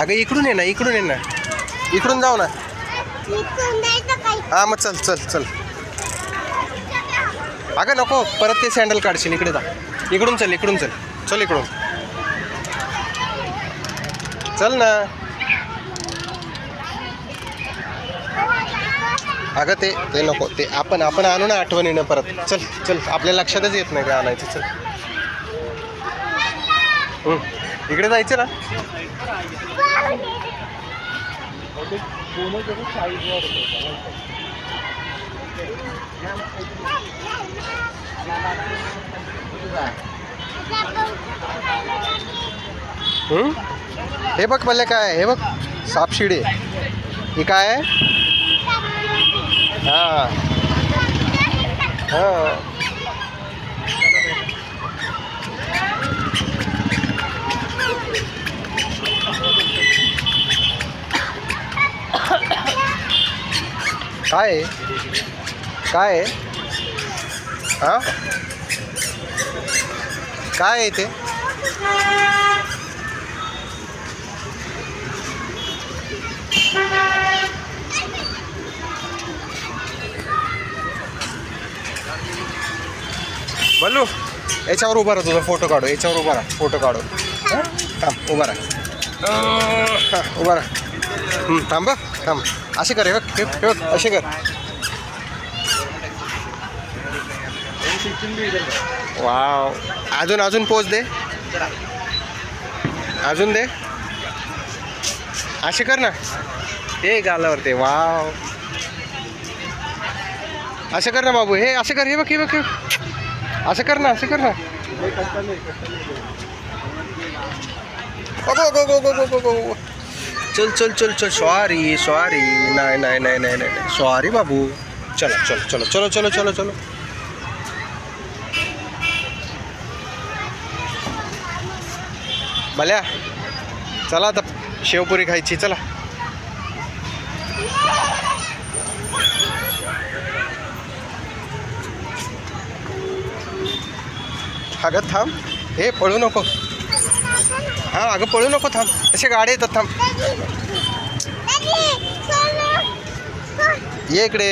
अगं इकडून ये ना इकडून ये ना. इकडून जाऊ ना. हा मग चल चल चल. अगं नको परत ते सँडल काढशील इकडे जा. इकडून चल इकडून चल. चल इकडून. चल ना. अगं ते ते नको ते आपण आपण आणू ना आठवणीनं परत. चल चल आपल्या लक्षातच येत नाही का आणायचं. चल. इकडे जायचं ना. हे बघ मला काय हे बघ. सापशिडी. ही काय आहे? हा. हा. काय आहे? काय आहे? हा? काय आहे ते? बल्लू याच्यावर उभा राहा तुझा फोटो काढू याच्यावर उभा राहा फोटो काढू हं? थांब उभा राहा. हा, उभा राहा. थांब थांब असे कर हे असे कर वाव अजून अजून पोच दे अजून दे असे कर ना हे गालावर ते वाव असं कर ना बाबू हे असं कर हे बघ हे बघ. असं कर ना असं कर ना अगो, अगो, अगो, अगो, अगो, अगो. चल चल चल चल सॉरी सॉरी नाही नाही नाही नाही नाही सॉरी बाबू. चलो चलो चलो चलो चलो चलो चलो. भल्या चला आता शेवपुरी खायची चला. अगं थांब. हे पळू नको. हां अगं पळू नको थांब. असे गाड्या येतात थांब. ये इकडे.